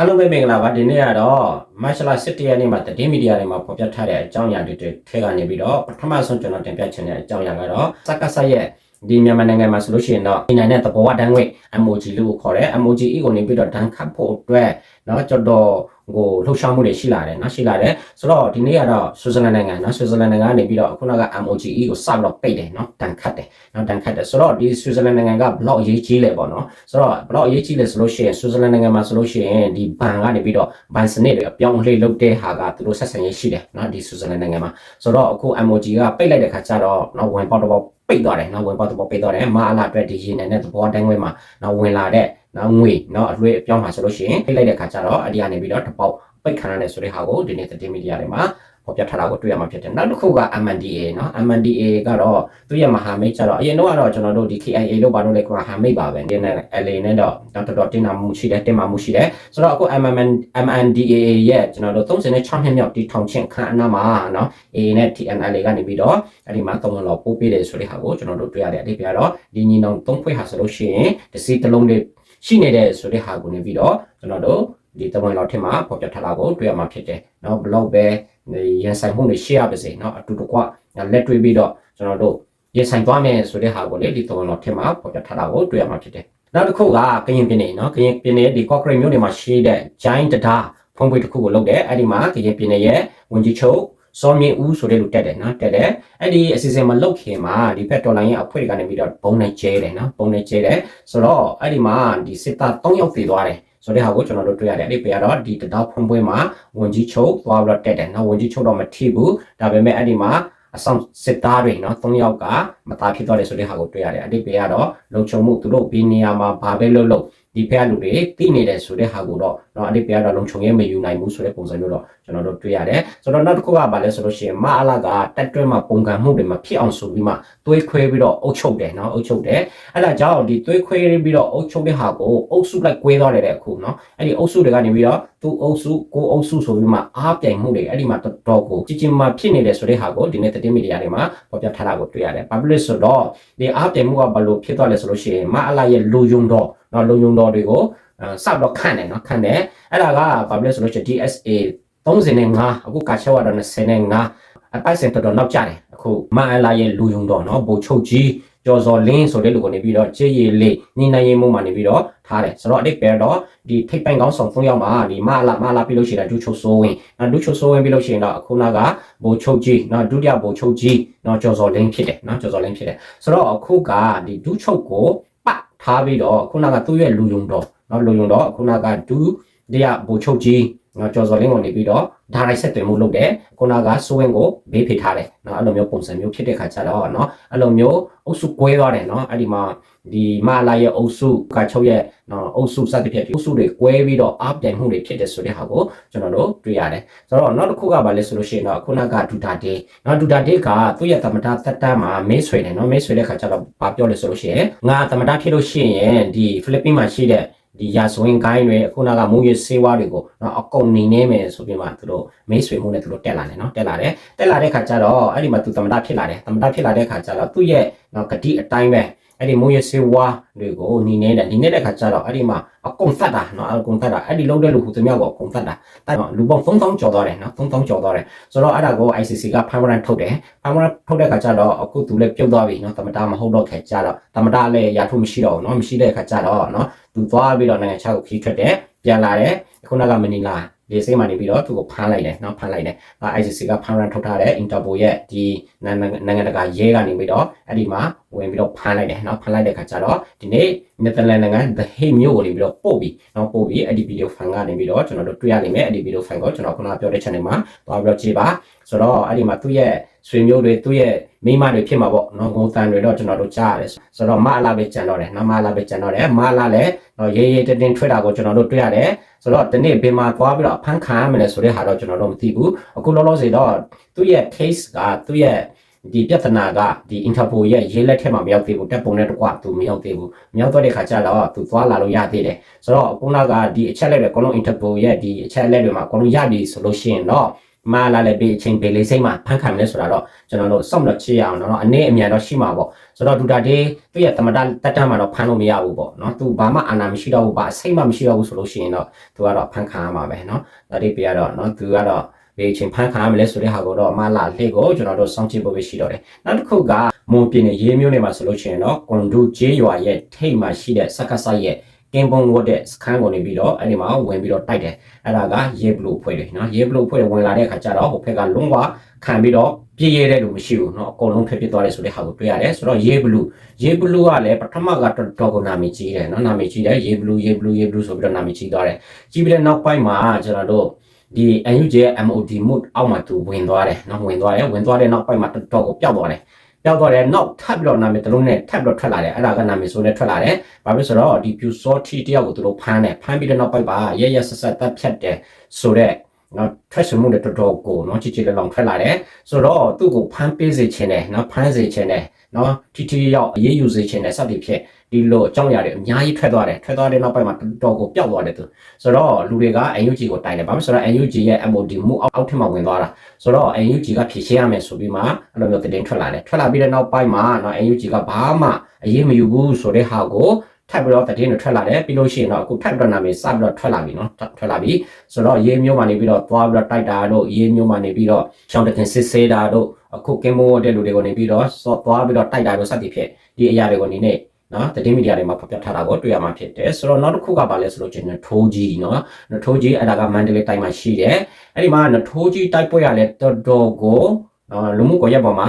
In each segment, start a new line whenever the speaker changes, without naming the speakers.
အားလုံးပဲမင်္ဂလာပါဒီနေ့ကတော့မတ်လ17ရက်နေ့မှာတည်င်းမီဒီယာတွေမှာဖော်ပြထားတဲ့အကြောင်းအရာတွေထဲကနေပြီးတော့ပထမဆုံးကျွန်တော်တင်ပြချင်တဲ့အကြောင်းအရာကတော့စက္ကဆရဲ့ ဒီမြန်မာနိုင်ငံမှာဆိုလို့ရှိရင်တော့ဒီနိုင်တဲ့သဘောဝတန်းငွေ emoji လို့ခေါ်တယ် emoji ဤကိုနေပြီးတော့ဒန်ခတ်ဖို့အတွက်เนาะကျွန်တော်ကိုလှုပ်ရှားမှုတွေရှိလာတယ်เนาะရှိလာတယ်ဆိုတော့ဒီနေ့ကတော့ဆွစ်ဇာလန်နိုင်ငံเนาะဆွစ်ဇာလန်နိုင်ငံကနေပြီးတော့ခုနက emoji ဤကိုစပြီးတော့ပိတ်တယ်เนาะဒန်ခတ်တယ်เนาะဒန်ခတ်တယ်ဆိုတော့ဒီဆွစ်ဇာလန်နိုင်ငံကဘလောက်အရေးကြီးလဲပေါ့เนาะဆိုတော့ဘလောက်အရေးကြီးလဲဆိုလို့ရှိရင်ဆွစ်ဇာလန်နိုင်ငံမှာဆိုလို့ရှိရင်ဒီဘန်ကနေပြီးတော့ဘန်စနစ်တွေအပြောင်းအလဲလုပ်တဲ့ဟာကသူတို့ဆက်ဆံရေးရှိတယ်เนาะဒီဆွစ်ဇာလန်နိုင်ငံမှာဆိုတော့အခု emoji ကပိတ်လိုက်တဲ့ခါကျတော့เนาะဝင်ပေါက်တော့ ပိတ်သွားတယ်နော်ဝင်ပေါက်တော့ပိတ်သွားတယ်မအားလာအတွက်ဒီရေနယ်နဲ့သဘောတိုင်းဝဲမှာနော်ဝင်လာတဲ့နော်ငွေနော်အလွေအပြောင်းမှာဆိုလို့ရှိရင်ပိတ်လိုက်တဲ့ခါကျတော့အဒီကနေပြီးတော့တပေါက်ပိတ်ခံရတဲ့ဆိုတဲ့ဟာကိုဒီနေ့သတင်းမီဒီယာတွေမှာ ဖော်ပြထားတာကိုတွေ့ရမှာဖြစ်တယ်နောက်တစ်ခုက MNDA เนาะ MNDA ကတော့သူရဲ့မဟာမိတ်ကျတော့အရင်တော့ကတော့ကျွန်တော်တို့ဒီ KIA လို့ပါလို့လေကမဟာမိတ်ပါပဲဒီနဲ့ LA နဲ့တော့တော်တော်တင်နာမှုရှိတယ်တင်မာမှုရှိတယ်ဆိုတော့အခု MMN MNDA ရဲ့ကျွန်တော်တို့36နှစ်မြောက်တီထောင်ချင်းခန့်အနားမှာเนาะ A နဲ့ TNLA ကနေပြီးတော့အဲ့ဒီမှာသုံးလုံးပို့ပေးတယ်ဆိုတဲ့ဟာကိုကျွန်တော်တို့တွေ့ရတဲ့အဓိပ္ပာယ်တော့ဒီညီနောင်သုံးဖွဲ့ဟာဆိုလို့ရှိရင်တစ်စီတစ်လုံးလေးရှိနေတဲ့ဆိုတဲ့ဟာကိုနေပြီးတော့ကျွန်တော်တို့ ဒီတမိုင်းတော်ထင်မှာပေါ်ပြထားတာကိုတွေ့ရမှာဖြစ်တယ်။နော်ဘလောက်ပဲရန်ဆိုင်မှုတွေရှိရပါစေနော်အတူတကွလက်တွေ့ပြီးတော့ကျွန်တော်တို့ရန်ဆိုင်သွားမယ်ဆိုတဲ့ဟာကိုလေဒီတမိုင်းတော်ထင်မှာပေါ်ပြထားတာကိုတွေ့ရမှာဖြစ်တယ်။နောက်တစ်ခုကကရင်ပြည်နယ်နော်ကရင်ပြည်နယ်ဒီကော့ကရိတ်မြို့နယ်မှာရှိတဲ့ giant တံတားဖုံးပွေတစ်ခုကိုလုပ်တယ်အဲ့ဒီမှာကရင်ပြည်နယ်ရဲ့ဝန်ကြီးချုပ်စောမြင့်ဦးဆိုတဲ့လူတက်တယ်နော်တက်တယ်အဲ့ဒီအစီအစဉ်မလုပ်ခင်မှာဒီဘက်တော်လိုင်းရဲ့အဖွဲ့ကနေပြီးတော့ဘုံနဲ့ကျဲတယ်နော်ဘုံနဲ့ကျဲတယ်ဆိုတော့အဲ့ဒီမှာဒီစစ်သား၃ယောက်ပြေသွားတယ် ဆိုတဲ့ဟာကိုကျွန်တော်တို့တွေ့ရတယ်အဲ့ဒီပေကတော့ဒီတတော်ဖုံးပွဲမှာဝန်ကြီးချုပ်သွားပြီးတော့တက်တယ်နော်ဝန်ကြီးချုပ်တော့မထိဘူးဒါပေမဲ့အဲ့ဒီမှာအဆောင်စစ်သားတွေနော်၃ယောက်ကမသားဖြစ်သွားတယ်ဆိုတဲ့ဟာကိုတွေ့ရတယ်အဲ့ဒီပေကတော့လုံခြုံမှုသူတို့ဘီနေရာမှာဘာပဲလုပ်လို့ဒီဖက်လူတွေသိနေတယ်ဆိုတဲ့ဟာကိုတော့เนาะအဲ့ဒီပြကတော့လုံခြုံရေးမယူနိုင်ဘူးဆိုတဲ့ပုံစံမျိုးတော့ကျွန်တော်တို့တွေ့ရတယ်ဆိုတော့နောက်တစ်ခုကဘာလဲဆိုလို့ရှိရင်မအလာကတက်တွဲမှာပုံကံမှုတွေမှာဖြစ်အောင်ဆိုပြီးမှသွေးခွဲပြီးတော့အုပ်ချုပ်တယ်เนาะအုပ်ချုပ်တယ်အဲ့ဒါကြောင့်ဒီသွေးခွဲပြီးတော့အုပ်ချုပ်တဲ့ဟာကိုအုပ်စုလိုက်ကွဲသွားတယ်တဲ့အခုเนาะအဲ့ဒီအုပ်စုတွေကနေပြီးတော့သူအုပ်စုကိုအုပ်စုဆိုပြီးမှအားပြိုင်မှုတွေအဲ့ဒီမှာတော်တော်ကိုကြီးကြီးမားဖြစ်နေတယ်ဆိုတဲ့ဟာကိုဒီနေ့သတင်းမီဒီယာတွေမှာဖော်ပြထားတာကိုတွေ့ရတယ် public ဆိုတော့ဒီအားပြိုင်မှုကဘယ်လိုဖြစ်သွားလဲဆိုလို့ရှိရင်မအလာရဲ့လူယုံတော့ နော်လုံယုံတော်တွေကိုစတော့ခန့်တယ်နော်ခန့်တယ်အဲ့ဒါကဘာဖြစ်လဲဆိုလို့ရှိရင် DSA 35အခုကာချောကတော့25အပိုက်စင်တော်တော်နောက်ကျတယ်အခုမအလာရဲ့လူယုံတော်နော်ဘိုလ်ချုပ်ကြီးကျော်စော်လင်းဆိုတဲ့လူကိုနေပြီးတော့ကြေးရည်လေးညီနိုင်ရင်မှုမှနေပြီးတော့ထားတယ်ဆိုတော့အတိတ်ပဲတော့ဒီထိပ်ပိုင်ကောင်းဆောင်ဖုံးရောက်မှာဒီမအလာမအလာပြုလို့ရှိတာဒူချိုဆိုးဝင်နော်ဒူချိုဆိုးဝင်ပြုလို့ရှိရင်တော့အခုနကဘိုလ်ချုပ်ကြီးနော်ဒုတိယဘိုလ်ချုပ်ကြီးနော်ကျော်စော်လင်းဖြစ်တယ်နော်ကျော်စော်လင်းဖြစ်တယ်ဆိုတော့အခုကဒီဒူချုပ်ကို ထားပြီးတော့ခုနကသူ့ရဲ့လူယုံတော်နော်လုံုံတော့ခုနကဒူတရဘူချုပ်ကြီး နော်ကျော်စော်လင်းကိုနေပြီးတော့ဒါရိုက်ဆက်သွယ်မှုလုပ်တယ်ခုနကစိုးဝင်ကိုဘေးဖိထားတယ်နော်အဲ့လိုမျိုးပုံစံမျိုးဖြစ်တဲ့ခါကျတော့နော်အဲ့လိုမျိုးအုပ်စုကွဲသွားတယ်နော်အဲ့ဒီမှာဒီမာလာရဲ့အုပ်စုကချုပ်ရဲ့နော်အုပ်စုစသဖြင့်အုပ်စုတွေကွဲပြီးတော့အပြိုင်မှုတွေဖြစ်တယ်ဆိုတဲ့ဟာကိုကျွန်တော်တို့တွေ့ရတယ်ဆိုတော့နောက်တစ်ခုကဘာလဲဆိုလို့ရှိရင်တော့ခုနကဒူတာဒေးနော်ဒူတာဒေးကသူ့ရဲ့သမ္မတသက်တမ်းမှာမေးဆွေတယ်နော်မေးဆွေတဲ့ခါကျတော့ဘာပြောလဲဆိုလို့ရှိရင်ငါသမ္မတဖြစ်လို့ရှိရင်ဒီဖိလစ်ပင်းမှာရှိတဲ့ ဒီရာဇဝင်ကိုင်းတွေခုနကမူရစေဝါတွေကိုနော်အကုန်နေနေမယ်ဆိုပြီးမှသူတို့မိတ်ဆွေမှုနဲ့သူတို့တက်လာတယ်နော်တက်လာတယ်တက်လာတဲ့ခါကျတော့အဲ့ဒီမှာသူသမ္မတဖြစ်လာတယ်သမ္မတဖြစ်လာတဲ့ခါကျတော့သူ့ရဲ့နော်ဂတိအတိုင်းပဲအဲ့ဒီမူရစေဝါတွေကိုနေနေတဲ့နေနေတဲ့ခါကျတော့အဲ့ဒီမှာအကုန်သတ်တာနော်အကုန်သတ်တာအဲ့ဒီလုံးတဲ့လူဟူသူများကိုအကုန်သတ်တာအဲ့တော့လူပေါင်း3000ကျော်သွားတယ်နော်3000ကျော်သွားတယ်ဆိုတော့အဲ့ဒါကို ICC က permanent ထုတ်တယ် permanent ထုတ်တဲ့ခါကျတော့အခုသူလည်းပြုတ်သွားပြီနော်သမ္မတမဟုတ်တော့ခဲ့ကြတော့သမ္မတလည်းရာထုမရှိတော့ဘူးနော်မရှိတဲ့ခါကျတော့နော် သူသွားပြီးတော့နိုင်ငံခြားကိုခီးထွက်တယ်ပြန်လာတယ်ခုနကမနီလာလေစိတ်မှနေပြီးတော့သူကိုဖမ်းလိုက်တယ်နော်ဖမ်းလိုက်တယ်အဲ ICC ကဖမ်းရန်ထုတ်ထားတဲ့ Interpol ရဲ့ဒီနိုင်ငံတကာရဲကနေပြီးတော့အဲ့ဒီမှာဝင်ပြီးတော့ဖမ်းလိုက်တယ်နော်ဖမ်းလိုက်တဲ့ခါကျတော့ဒီနေ့ Netherlands နိုင်ငံ The Hague မြို့ကိုနေပြီးတော့ပို့ပြီးနော်ပို့ပြီးအဲ့ဒီ video fan ကနေပြီးတော့ကျွန်တော်တို့တွေ့ရနိုင်မယ်အဲ့ဒီ video fan ကိုကျွန်တော်ခုနကပြောတဲ့ channel မှာသွားပြီးတော့ကြည့်ပါဆိုတော့အဲ့ဒီမှာသူ့ရဲ့ဆွေမျိုးတွေသူ့ရဲ့ မိမတွေဖြစ်မှာပေါ့နော်ငိုတန်တွေတော့ကျွန်တော်တို့ကြားရတယ်ဆိုတော့မအလာပဲကြံတော့တယ်နော်မအလာပဲကြံတော့တယ်မအလာလည်းနော်ရေးရေးတင်းတင်းထွက်တာကိုကျွန်တော်တို့တွေ့ရတယ်ဆိုတော့ဒီနေ့ဘယ်မှာသွားပြီးတော့ဖန်ခံရမလဲဆိုတဲ့ဟာတော့ကျွန်တော်တို့မသိဘူးအခုလောလောဆယ်တော့သူ့ရဲ့ case ကသူ့ရဲ့ဒီပြဿနာကဒီ Interpol ရဲ့ရေးလက်ထက်မှာမရောက်သေးဘူးတက်ပုံနဲ့တကွသူမရောက်သေးဘူးမရောက်တော့တဲ့ခါကျတော့သူသွားလာလို့ရသေးတယ်ဆိုတော့အခုနကဒီအချက်လက်တွေအကုန်လုံး Interpol ရဲ့ဒီအချက်လက်တွေမှာအကုန်လုံးရပြီဆိုလို့ရှိရင်တော့ မာလာလည်းဘေးအချင်းဘေးလေးစိတ်မှာဖန်ခံမလဲဆိုတာတော့ကျွန်တော်တို့စောင့်တော့ချစ်ရအောင်တော့အနေအမြန်တော့ရှိမှာပေါ့ဆိုတော့ဒူတာဒေးသူ့ရဲ့တမတာတက်တမ်းမှာတော့ဖန်လို့မရဘူးပေါ့နော်သူဘာမှအာဏာမရှိတော့ဘူးဘာအစိတ်မှမရှိတော့ဘူးဆိုလို့ရှိရင်တော့သူကတော့ဖန်ခံရမှာပဲနော်ဒါဒီပြရတော့နော်သူကတော့ဘေးချင်းဖန်ခံရမလဲဆိုတဲ့ဟာကိုတော့မလာလက်ကိုကျွန်တော်တို့စောင့်ကြည့်ဖို့ပဲရှိတော့တယ်နောက်တစ်ခုကမွန်ပြင်းရဲ့ရေးမျိုးနေမှာဆိုလို့ရှိရင်တော့ကွန်ဒူဂျေးရွာရဲ့ထိတ်မှာရှိတဲ့စက္ကဆရဲ့ ကင်းပုံဝတ်တဲ့စခန်းကိုနေပြီးတော့အဲ့ဒီမှာဝင်ပြီးတော့တိုက်တယ်အဲ့ဒါကရေဘလူဖွဲ့တယ်နော်ရေဘလူဖွဲ့ဝင်လာတဲ့အခါကျတော့ဟိုဘက်ကလုံးဝခံပြီးတော့ပြည့်ရတဲ့လူမရှိဘူးเนาะအကုန်လုံးဖျက်ပစ်သွားတယ်ဆိုတဲ့ဟာကိုတွေ့ရတယ်ဆိုတော့ရေဘလူးရေဘလူးကလည်းပထမကတော်တော်ကိုနာမည်ကြီးတယ်เนาะနာမည်ကြီးတယ်ရေဘလူးရေဘလူးရေဘလူးဆိုပြီးတော့နာမည်ကြီးသွားတယ်ကြီးပြီးတဲ့နောက်ပိုင်းမှာကျွန်တော်တို့ဒီ NUJ ရဲ့ MOD mood အောက်မှာသူဝင်သွားတယ်เนาะဝင်သွားတယ်ဝင်သွားတဲ့နောက်ပိုင်းမှာတော်တော်ကိုပျောက်သွားတယ် ပျောက်သွားတယ်နောက်ထပ်ပြီးတော့နာမည်တစ်လုံးနဲ့ထပ်ပြီးတော့ထွက်လာတယ်အဲ့ဒါကနာမည်ဆိုနဲ့ထွက်လာတယ်ဘာဖြစ်ဆိုတော့ဒီ Pew Sorty တယောက်ကိုသူတို့ဖမ်းတယ်ဖမ်းပြီးတဲ့နောက်ပိုင်းမှာရရဆက်ဆက်တက်ဖြတ်တယ်ဆိုတော့နော်ထွက်စမှုတွေတော်တော်ကိုနော်ချီချီလောင်ထွက်လာတယ်ဆိုတော့သူ့ကိုဖမ်းပေးစေချင်တယ်နော်ဖမ်းစေချင်တယ် နော်တီတီရောက်အေးယူစေချင်တယ်စသည်ဖြင့်ဒီလိုအကြောင်းအရာတွေအများကြီးထွက်သွားတယ်ထွက်သွားတဲ့နောက်ပိုင်းမှာတော်တော်ကိုပျောက်သွားတယ်သူဆိုတော့လူတွေက NUG ကိုတိုင်တယ်ဘာလို့ဆိုတော့ NUG ရဲ့ MOD မှုအောက်အောက်ထက်မှာဝင်သွားတာဆိုတော့ NUG ကဖြည့်ရှင်းရမယ်ဆိုပြီးမှအဲ့လိုမျိုးတင်ထွက်လာတယ်ထွက်လာပြီးတဲ့နောက်ပိုင်းမှာနော် NUG ကဘာမှအရေးမယူဘူးဆိုတဲ့ဟာကို ထပ်ပြီးတော့တည်င်းတွေထွက်လာတယ်ပြီးလို့ရှိရင်တော့အခုထပ်ပြီးတော့နာမည်စပြီးတော့ထွက်လာပြီနော်ထွက်လာပြီဆိုတော့ရေးမျိုးမှနေပြီးတော့သွားပြီးတော့တိုက်တာတို့ရေးမျိုးမှနေပြီးတော့ရှောင်းတခင်စစ်ဆေးတာတို့အခုကင်းမိုးတဲ့လူတွေကိုနေပြီးတော့စော့သွားပြီးတော့တိုက်တာတို့စသည်ဖြင့်ဒီအရာတွေကိုနေနေနော်တည်င်းမီဒီယာတွေမှာဖော်ပြထားတာကိုတွေ့ရမှာဖြစ်တယ်ဆိုတော့နောက်တစ်ခုကပါလဲဆိုလို့ချင်းထိုးကြီးနော်ထိုးကြီးအဲ့ဒါကမန္တလေးတိုင်းမှာရှိတယ်အဲ့ဒီမှာထိုးကြီးတိုက်ပွဲရလဲတော်တော်ကိုနော်လူမှုကွန်ရက်ပေါ်မှာ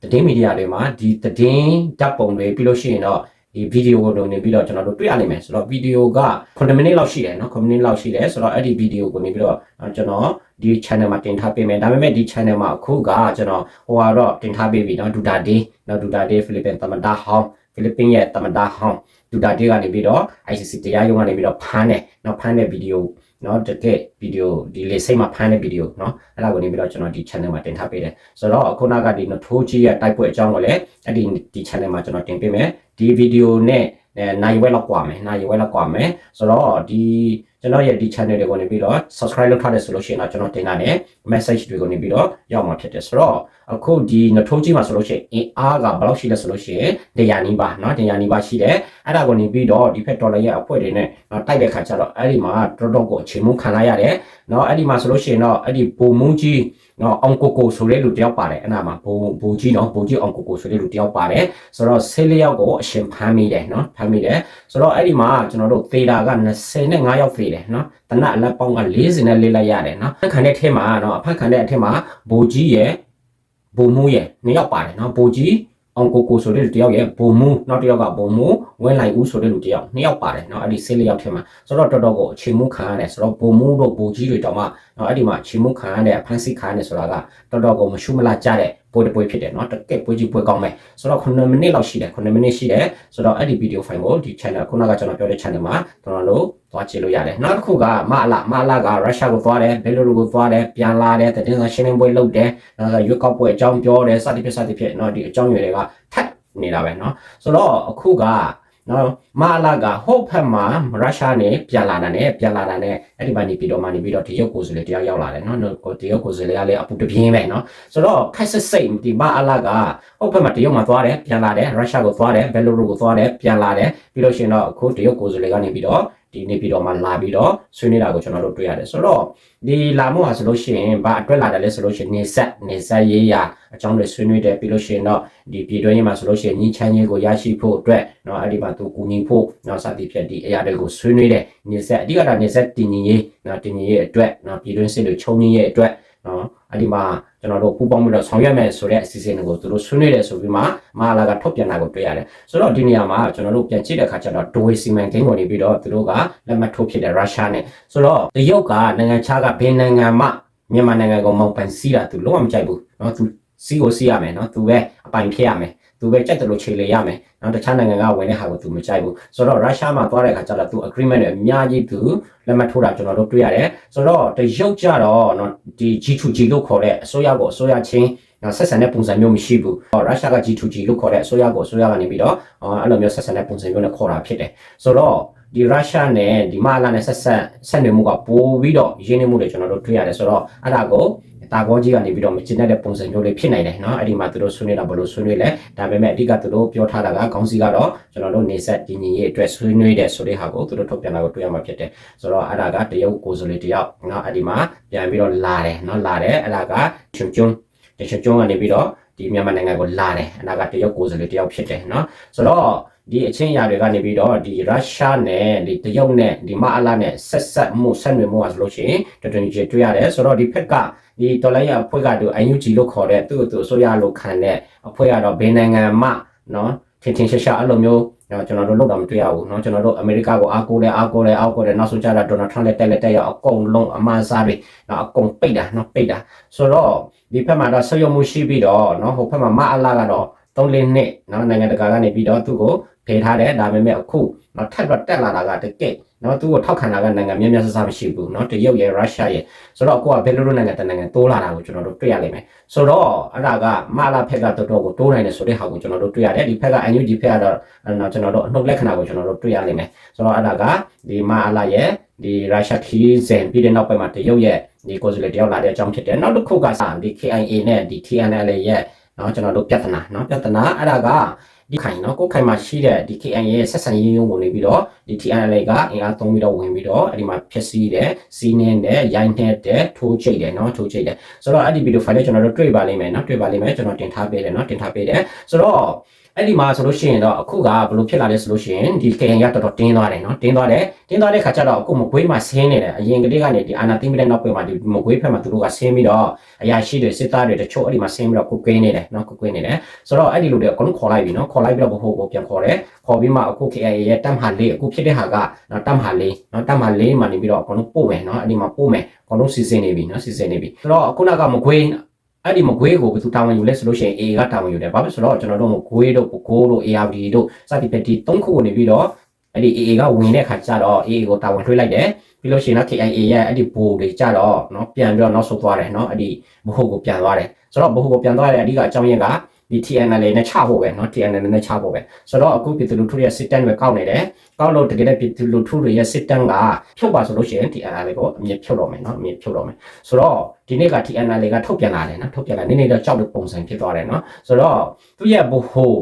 တည်င်းမီဒီယာတွေမှာဒီတည်င်းဓာတ်ပုံတွေပြီးလို့ရှိရင်တော့ ဒီဗီဒီယိုကိုလုပ်နေပြီးတော့ကျွန်တော်တို့တွေ့ရနိုင်မယ်ဆိုတော့ဗီဒီယိုက9မိနစ်လောက်ရှိတယ်နော်9မိနစ်လောက်ရှိတယ်ဆိုတော့အဲ့ဒီဗီဒီယိုကိုနေပြီးတော့ကျွန်တော်ဒီ channel မှာတင်ထားပေးမယ်ဒါပေမဲ့ဒီ channel မှာအခုကကျွန်တော်ဟိုကတော့တင်ထားပေးပြီနော်ဒူတာဒေးနော်ဒူတာဒေးဖိလစ်ပင်သမ္မတဟောင်းဖိလစ်ပင်ရဲ့သမ္မတဟောင်းဒူတာဒေးကနေပြီးတော့ ICC တရားရုံးကနေပြီးတော့ဖမ်းတယ်နော်ဖမ်းတဲ့ဗီဒီယို เนาะတကယ်ဗီဒီယိုဒီလေစိတ်မှာဖမ်းတဲ့ဗီဒီယိုเนาะအဲ့ဒါကိုနေပြီးတော့ကျွန်တော်ဒီ channel မှာတင်ထားပေးတယ်ဆိုတော့အခုနကဒီနထိုးကြီးရဲ့တိုက်ပွဲအကြောင်းကိုလည်းအဲ့ဒီဒီ channel မှာကျွန်တော်တင်ပေးမယ်ဒီဗီဒီယိုနဲ့ အဲနိုင်ဝဲလောက်กว่าမယ်နိုင်ဝဲလောက်กว่าမယ်ဆိုတော့ဒီကျွန်တော်ရဲ့ဒီ channel တွေကိုနေပြီးတော့ subscribe လုပ်ထားတယ်ဆိုလို့ရှိရင်တော့ကျွန်တော်တင်တာနဲ့ message တွေကိုနေပြီးတော့ရောက်မှာဖြစ်တယ်ဆိုတော့အခုဒီနထိုးကြီးမှာဆိုလို့ရှိရင်အင်အားကဘယ်လောက်ရှိလဲဆိုလို့ရှိရင်100နီးပါးเนาะ100နီးပါးရှိတယ်အဲ့ဒါကိုနေပြီးတော့ဒီဖက်ဒေါ်လာရဲ့အဖွဲ့တွေနဲ့တိုက်တဲ့ခါကျတော့အဲ့ဒီမှာတော်တော်ကိုအချိန်မခံလိုက်ရတယ်เนาะအဲ့ဒီမှာဆိုလို့ရှိရင်တော့အဲ့ဒီပုံမူးကြီး နော်အောင်ကိုကိုဆိုတဲ့လူတယောက်ပါတယ်အဲ့နာမှာဘိုးဘိုးကြီးနော်ဘိုးကြီးအောင်ကိုကိုဆိုတဲ့လူတယောက်ပါတယ်ဆိုတော့ဆေးလျောက်ကိုအရှင်ဖမ်းမိတယ်နော်ဖမ်းမိတယ်ဆိုတော့အဲ့ဒီမှာကျွန်တော်တို့သေတာက25ယောက်သေတယ်နော်တနက်အလက်ပေါင်းက40နဲ့လေးလိုက်ရတယ်နော်ဖက်ခံတဲ့ထဲမှာနော်အဖက်ခံတဲ့အထက်မှာဘိုးကြီးရဲ့ဘိုးမူးရဲ့နှစ်ယောက်ပါတယ်နော်ဘိုးကြီး အောင်ကိုကိုဆိုတဲ့လူတယောက်ရဲ့ဘုံမူနောက်တစ်ယောက်ကဘုံမူဝင်းလိုက်ဦးဆိုတဲ့လူတယောက်နှစ်ယောက်ပါတယ်เนาะအဲ့ဒီဆေးလေးယောက်ထဲမှာဆိုတော့တော်တော်ကိုအချိန်မှုခံရတယ်ဆိုတော့ဘုံမူတို့ဘိုကြီးတွေတောင်မှเนาะအဲ့ဒီမှာအချိန်မှုခံရတဲ့အဖန်စီခံရတယ်ဆိုတာကတော်တော်ကိုမရှုမလားကြတဲ့ ပွဲတစ်ပွဲဖြစ်တယ်เนาะတကက်ပွဲကြီးပွဲကောင်းမယ်ဆိုတော့9မိနစ်လောက်ရှိတယ်9မိနစ်ရှိတယ်ဆိုတော့အဲ့ဒီဗီဒီယိုဖိုင်ကိုဒီ channel ခုနကကျွန်တော်ပြောတဲ့ channel မှာကျွန်တော်တို့သွားကြည့်လို့ရတယ်နောက်တစ်ခုကမအလာမအလာကရုရှားကိုသွားတယ်ဘယ်လိုလိုကိုသွားတယ်ပြန်လာတယ်တည်င်းစာရှင်းလင်းပွဲလုပ်တယ်နောက်ရွေးကောက်ပွဲအကြောင်းပြောတယ်စသည်ဖြင့်စသည်ဖြင့်เนาะဒီအကြောင်းအရာတွေကထပ်နေတာပဲเนาะဆိုတော့အခုက နော်မအလာကဟုတ်ဖက်မှာရုရှားနဲ့ပြန်လာတာနဲ့ပြန်လာတာနဲ့အဲ့ဒီမှာနေပြီးတော့မှနေပြီးတော့ဒီရုပ်ကိုယ်စားလှယ်တယောက်ရောက်လာတယ်နော်ဒီရုပ်ကိုယ်စားလှယ်ကလည်းအပူတပြင်းပဲနော်ဆိုတော့ခက်စစ်စိတ်ဒီမအလာကဟုတ်ဖက်မှာတရုတ်မှာသွားတယ်ပြန်လာတယ်ရုရှားကိုသွားတယ်ဘယ်လိုလိုကိုသွားတယ်ပြန်လာတယ်ပြီးလို့ရှိရင်တော့အခုတရုတ်ကိုယ်စားလှယ်ကနေပြီးတော့ ဒီနေပြီးတော့မှလာပြီးတော့ဆွေးနွေးတာကိုကျွန်တော်တို့တွေ့ရတယ်ဆိုတော့ဒီလာမှုဟာဆိုလို့ရှိရင်ဘာအတွက်လာတယ်လဲဆိုလို့ရှိရင်နေဆက်နေဆက်ရေးရာအကြောင်းတွေဆွေးနွေးတယ်ပြီးလို့ရှိရင်တော့ဒီပြည်တွင်းရေးမှာဆိုလို့ရှိရင်ညီချမ်းရေးကိုရရှိဖို့အတွက်เนาะအဲ့ဒီမှာသူကူညီဖို့เนาะစသည်ဖြင့်ဒီအရာတွေကိုဆွေးနွေးတယ်နေဆက်အဓိကတော့နေဆက်တင်ညီရေးเนาะတင်ညီရေးအတွက်เนาะပြည်တွင်းစစ်တွေချုံငင်းရေးအတွက်เนาะအဲ့ ဒီမှာကျွန်တော်တို့ပူပေါင်းပြီးတော့ဆောင်ရွက်မယ်ဆိုတဲ့အစီအစဉ်တွေကိုသူတို့ဆွေးနွေးတယ်ဆိုပြီးမှမဟာလာကထုတ်ပြန်တာကိုတွေ့ရတယ်ဆိုတော့ဒီနေရာမှာကျွန်တော်တို့ပြန်ကြည့်တဲ့အခါကျတော့ဒိုဝေစီမန်ကိန်းကိုနေပြီးတော့သူတို့ကလက်မှတ်ထိုးဖြစ်တယ်ရုရှားနဲ့ဆိုတော့တရုတ်ကနိုင်ငံခြားကဘယ်နိုင်ငံမှမြန်မာနိုင်ငံကိုမောင်ပန်စီးတာသူလုံးဝမကြိုက်ဘူးเนาะသူစီးကိုစီးရမယ်เนาะသူပဲအပိုင်ဖြစ်ရမယ် သူပဲကြိုက်တယ်လို့ခြေလေရမယ်နော်တခြားနိုင်ငံကဝင်တဲ့ဟာကိုသူမကြိုက်ဘူးဆိုတော့ရုရှားမှာသွားတဲ့အခါကျတော့သူ agreement တွေအများကြီးသူလက်မှတ်ထိုးတာကျွန်တော်တို့တွေ့ရတယ်ဆိုတော့တရုတ်ကြတော့နော်ဒီ G2G လို့ခေါ်တဲ့အစိုးရကိုအစိုးရချင်းနော်ဆက်ဆံတဲ့ပုံစံမျိုးမရှိဘူး။ရုရှားက G2G လို့ခေါ်တဲ့အစိုးရကိုအစိုးရကနေပြီးတော့အဲ့လိုမျိုးဆက်ဆံတဲ့ပုံစံမျိုးနဲ့ခေါ်တာဖြစ်တယ်။ဆိုတော့ဒီရုရှားနဲ့ဒီမာလာနဲ့ဆက်ဆက်ဆက်နေမှုကပိုပြီးတော့ရင်းနှီးမှုတွေကျွန်တော်တို့တွေ့ရတယ်ဆိုတော့အဲ့ဒါကို တ တာကောကြီးကနေပြီးတော့မကျင်တဲ့ပုံစံမျိုးလေးဖြစ်နိုင်တယ်เนาะအဲ့ဒီမှာသူတို့ဆွေးနွေးတာဘယ်လိုဆွေးနွေးလဲဒါပေမဲ့အဓိကသူတို့ပြောထားတာကခေါင်းစည်းကတော့ကျွန်တော်တို့နေဆက်ဒီညီရေးအတွက်ဆွေးနွေးတဲ့ဆိုတဲ့ဟာကိုသူတို့ထုတ်ပြန်တာကိုတွေ့ရမှာဖြစ်တယ်ဆိုတော့အဲ့ဒါကတရုတ်ကိုယ်စားလှယ်တယောက်เนาะအဲ့ဒီမှာပြန်ပြီးတော့လာတယ်เนาะလာတယ်အဲ့ဒါကချွန်ချွန်းချွန်ချွန်းကနေပြီးတော့ဒီမြန်မာနိုင်ငံကိုလာတယ်အဲ့ဒါကတရုတ်ကိုယ်စားလှယ်တယောက်ဖြစ်တယ်เนาะဆိုတော့ ဒီအချင်းရာတွေကနေပြီးတော့ဒီရုရှားနဲ့ဒီတရုတ်နဲ့ဒီမအလာနဲ့ဆက်ဆက်မှုဆက်နွယ်မှုอ่ะဆိုလို့ရှိရင်တော်တော်ကြီးတွေ့ရတယ်ဆိုတော့ဒီဖက်ကဒီတော်လိုင်းရအဖွဲ့ကတို့ UNG လို့ခေါ်တဲ့သူ့သူအစိုးရလို့ခံတဲ့အဖွဲ့ကတော့ဘယ်နိုင်ငံမှเนาะထင်ထင်ရှားရှားအဲ့လိုမျိုးနော်ကျွန်တော်တို့လောက်တာမတွေ့ရဘူးเนาะကျွန်တော်တို့အမေရိကကိုအားကိုးလဲအားကိုးလဲအားကိုးလဲနောက်ဆုံးကြတာဒေါ်နယ်ထရန့်လက်တက်လက်တက်ရအကုန်လုံးအမှန်စားတွေနော်အကုန်ပိတ်တာနော်ပိတ်တာဆိုတော့ဒီဖက်မှာတော့ဆွေးရမှုရှိပြီးတော့နော်ဟိုဖက်မှာမအလာကတော့ 3လနှစ်နော်နိုင်ငံတကာကနေပြီးတော့သူ့ကိုဖေထားတယ်ဒါပေမဲ့အခုနော်ထပ်တော့တက်လာတာကတကယ်နော်သူ့ကိုထောက်ခံတာကနိုင်ငံများများဆဆမရှိဘူးနော်တရုတ်ရဲ့ရုရှားရဲ့ဆိုတော့အခုကဘယ်လိုလိုနိုင်ငံတနိုင်ငံတိုးလာတာကိုကျွန်တော်တို့တွေ့ရလိမ့်မယ်ဆိုတော့အဲ့ဒါကမလာဖက်ကတော်တော်ကိုတိုးနိုင်တယ်ဆိုတဲ့ဟာကိုကျွန်တော်တို့တွေ့ရတယ်ဒီဖက်က NUG ဖက်ကတော့နော်ကျွန်တော်တို့အနှုတ်လက္ခဏာကိုကျွန်တော်တို့တွေ့ရလိမ့်မယ်ဆိုတော့အဲ့ဒါကဒီမအလာရဲ့ဒီရုရှားခီးစဉ်ပြီးတဲ့နောက်ပိုင်းမှာတရုတ်ရဲ့ဒီကိုယ်စားလှယ်တယောက်လာတဲ့အကြောင်းဖြစ်တယ်နောက်တစ်ခုကစဒီ KIA နဲ့ဒီ TNL ရဲ့ နော်ကျွန်တော်တို့ပြဿနာနော်ပြဿနာအဲ့ဒါကဒီခိုင်နော်ကိုခိုင်မှာရှိတဲ့ဒီ KIA ရဲ့ဆက်ဆံရေးရုံးကိုနေပြီးတော့ဒီ TNL ကအင်အားသုံးပြီးတော့ဝင်ပြီးတော့အဲ့ဒီမှာဖြစ်စည်းတယ်စီးနှင်းတယ်ရိုင်းနှက်တယ်ထိုးချိတ်တယ်နော်ထိုးချိတ်တယ်ဆိုတော့အဲ့ဒီဗီဒီယိုဖိုင်လေးကျွန်တော်တို့တွေ့ပါလိမ့်မယ်နော်တွေ့ပါလိမ့်မယ်ကျွန်တော်တင်ထားပေးတယ်နော်တင်ထားပေးတယ်ဆိုတော့ အဲ့ဒီမှာဆိုလို့ရှိရင်တော့အခုကဘယ်လိုဖြစ်လာလဲဆိုလို့ရှိရင်ဒီ KN ကတော်တော်တင်းသွားတယ်နော်တင်းသွားတယ်တင်းသွားတဲ့ခါကျတော့အခုမကွေးမှာဆင်းနေတယ်အရင်ကတည်းကနေဒီအာနာသိမ့်ပြီးတဲ့နောက်ပိုင်းမှာဒီမကွေးဖက်မှာသူတို့ကဆင်းပြီးတော့အရာရှိတွေစစ်သားတွေတချို့အဲ့ဒီမှာဆင်းပြီးတော့ကုတ်ကင်းနေတယ်နော်ကုတ်ကင်းနေတယ်ဆိုတော့အဲ့ဒီလိုတွေအကုန်လုံးခေါ်လိုက်ပြီနော်ခေါ်လိုက်ပြီးတော့ဘဖို့ကိုပြန်ခေါ်တယ်ခေါ်ပြီးမှအခု KN ရဲ့တမ်ဟာလေးအခုဖြစ်တဲ့ဟာကနော်တမ်ဟာလေးနော်တမ်ဟာလေးမှာနေပြီးတော့အကုန်လုံးပို့မယ်နော်အဲ့ဒီမှာပို့မယ်အကုန်လုံးစီစဉ်နေပြီနော်စီစဉ်နေပြီဆိုတော့အခုနကမကွေး အဲ့ဒီမကွေးကိုဘယ်သူတာဝန်ယူလဲဆိုလို့ရှိရင် A ကတာဝန်ယူတယ်ဘာဖြစ်ဆိုတော့ကျွန်တော်တို့မကွေးတို့ပကိုးတို့ ARD တို့စသည်ဖြင့်ဒီ၃ခုကိုနေပြီးတော့အဲ့ဒီ AA ကဝင်တဲ့ခါကျတော့ AA ကိုတာဝန်ထွေးလိုက်တယ်ပြီးလို့ရှိရင်တော့ KIA ရဲ့အဲ့ဒီဘိုးတွေကြတော့เนาะပြန်ပြီးတော့နောက်ဆုတ်သွားတယ်เนาะအဲ့ဒီဘိုးကိုပြန်သွားတယ်ဆိုတော့ဘိုးကိုပြန်သွားတဲ့အဓိကအကြောင်းရင်းက ဒီ TNL နဲ့ချဖို့ပဲเนาะ TNL နဲ့ချဖို့ပဲဆိုတော့အခုပြည်သူလူထုရဲ့ system တွေကောက်နေတယ်ကောက်လို့တကယ်တည်းပြည်သူလူထုတွေရဲ့ system ကဖြုတ်ပါဆိုလို့ရှိရင် TNL ကိုအမြင့်ဖြုတ်တော့မယ်เนาะအမြင့်ဖြုတ်တော့မယ်ဆိုတော့ဒီနေ့က TNL ကထုတ်ပြန်လာတယ်နော်ထုတ်ပြန်လာနေနေတော့ကြောက်တဲ့ပုံစံဖြစ်သွားတယ်နော်ဆိုတော့သူရဲ့ဘိုး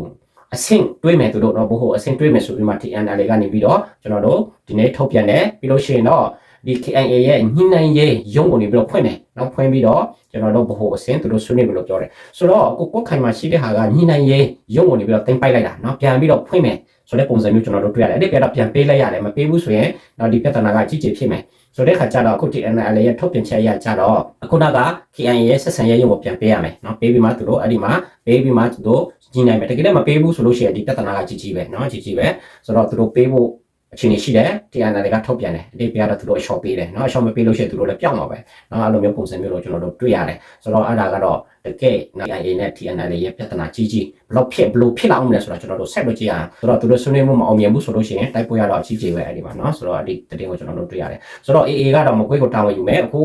အဆင့်တွေးမယ်သူတို့တော့ဘိုးအဆင့်တွေးမယ်ဆိုပြီးမှ TNL ကနေပြီးတော့ကျွန်တော်တို့ဒီနေ့ထုတ်ပြန်တယ်ပြီးလို့ရှိရင်တော့ ဒီ KIA ရဲ့ညှိနှိုင်းရေးရုံးကိုနေပြီးတော့ဖွင့်တယ်နော်ဖွင့်ပြီးတော့ကျွန်တော်တို့ဘ ਹੁ အစင်းသူတို့ဆွေးနွေးပြီးတော့ပြောတယ်ဆိုတော့ကိုကိုခိုင်မှာရှိတဲ့ဟာကညှိနှိုင်းရေးရုံးကိုနေပြီးတော့တင်ပိုက်လိုက်တာနော်ပြန်ပြီးတော့ဖွင့်မယ်ဆိုတဲ့ပုံစံမျိုးကျွန်တော်တို့တွေ့ရတယ်အဲ့ဒီပြတော့ပြန်ပေးလိုက်ရတယ်မပေးဘူးဆိုရင်တော့ဒီပြဿနာကကြီးကြီးဖြစ်မယ်ဆိုတဲ့ခါကျတော့အခုဒီ NLA ရဲ့ထုတ်ပြန်ချက်အရကျတော့အခုနောက်က KIA ရဲ့ဆက်ဆံရေးရုံးကိုပြန်ပေးရမယ်နော်ပေးပြီးမှသူတို့အဲ့ဒီမှာပေးပြီးမှသူတို့ညှိနှိုင်းမယ်တကယ်လည်းမပေးဘူးဆိုလို့ရှိရင်ဒီပြဿနာကကြီးကြီးပဲနော်ကြီးကြီးပဲဆိုတော့သူတို့ပေးဖို့ အခြေအနေရှိတယ် TNL ကထုတ်ပြန်တယ်အတိတ်ပြတော့သူတို့အလျှော့ပေးတယ်เนาะအလျှော့မပေးလို့ရှိရင်သူတို့လည်းပြောင်းမှာပဲเนาะအဲ့လိုမျိုးပုံစံမျိုးတော့ကျွန်တော်တို့တွေ့ရတယ်ဆိုတော့အဲ့ဒါကတော့ တကယ် KIA နဲ့ TNL ရဲ့ပြဿနာကြီးကြီးဘလို့ဖြစ်ဘလို့ဖြစ်လာအောင်လဲဆိုတော့ကျွန်တော်တို့ဆက်လို့ကြည့်ရအောင်ဆိုတော့သူတို့ဆွေးနွေးမှုမအောင်မြင်ဘူးဆိုလို့ရှိရင်တိုက်ပွဲရတော့အကြီးကြီးပဲအဲ့ဒီမှာเนาะဆိုတော့အဲ့ဒီတတိယကိုကျွန်တော်တို့တွေ့ရတယ်ဆိုတော့ AA ကတော့မကွေးကိုတာဝန်ယူမယ်အခု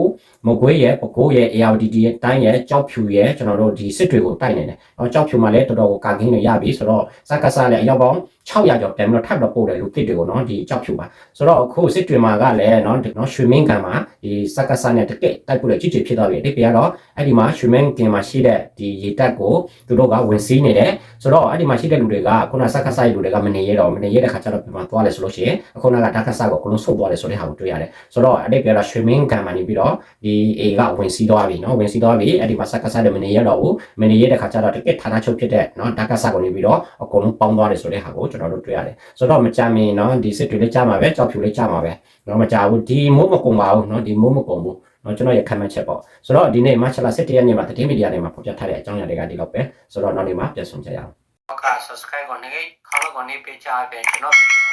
မကွေးရဲ့ပကိုးရဲ့ ARDD ရဲ့တိုင်းရဲ့ကြောက်ဖြူရဲ့ကျွန်တော်တို့ဒီစစ်တွေကိုတိုက်နေတယ်။အော်ကြောက်ဖြူမှာလည်းတော်တော်ကိုကာကင်းတွေရပြီဆိုတော့စကားစားလည်းအရောက်ပေါင်း600ကျော်ပြန်ပြီးတော့ထပ်တော့ပို့တယ်လူတစ်တွေကိုနော်ဒီကြောက်ဖြူပါဆိုတော့အခုစစ်တွေမှာကလည်းနော်နော်ရွှေမင်းကန်မှာဒီစကားစားနဲ့တကက်တိုက်ပို့တယ်ကြည့်ကြည့်ဖြစ်သွားပြီဒီပြကတော့အဲ့ဒီမှာရွှေမင်းကန်မှာ ရှိတဲ့ဒီရေတက်ကိုသူတို့ကဝင်စီးနေတယ်ဆိုတော့အဲ့ဒီမှာရှိတဲ့လူတွေကခုနစကားစားလူတွေကမနေရတော့မနေရတဲ့ခါကျတော့ပြန်မှာသွားလဲဆိုလို့ရှိရင်အခုနကဓာတ်ကစားကိုအကုန်လုံးဆုတ်သွားတယ်ဆိုတဲ့ဟာကိုတွေ့ရတယ်ဆိုတော့အဲ့ဒီပြကတော့ရွှေမင်းကန်မှာနေပြီးတော့ဒီ A ကဝင်စီးသွားပြီနော်ဝင်စီးသွားပြီအဲ့ဒီမှာစကားစားတယ်မနေရတော့ဘူးမနေရတဲ့ခါကျတော့တကက်ဌာနချုပ်ဖြစ်တဲ့နော်ဓာတ်ကစားကိုနေပြီးတော့အကုန်လုံးပေါင်းသွားတယ်ဆိုတဲ့ဟာကိုကျွန်တော်တို့တွေ့ရတယ်ဆိုတော့မကြမင်နော်ဒီစစ်တွေလေးကြားမှာပဲကြောက်ဖြူလေးကြားမှာပဲနော်မကြဘူးဒီမိုးမကုံပါဘူးနော်ဒီမိုးမကုံဘူး နော်ကျွန်တော်ရခံမှတ်ချက်ပေါ့ဆိုတော့ဒီနေ့မတ်ချလာစစ်တရက်နေ့မှာတတိမီဒီယာတွေမှာဖော်ပြထားတဲ့အကြောင်းအရာတွေကဒီလောက်ပဲဆိုတော့နောက်နေ့မှာပြန်ဆုံကြရအောင်
ဟုတ်က subscribe ကိုနေခေါင်းလုံးကိုနေပေးချပေးကျွန်တော်ဗီဒီယိုကိုကြည့်ရှုနိုင်ပါတယ်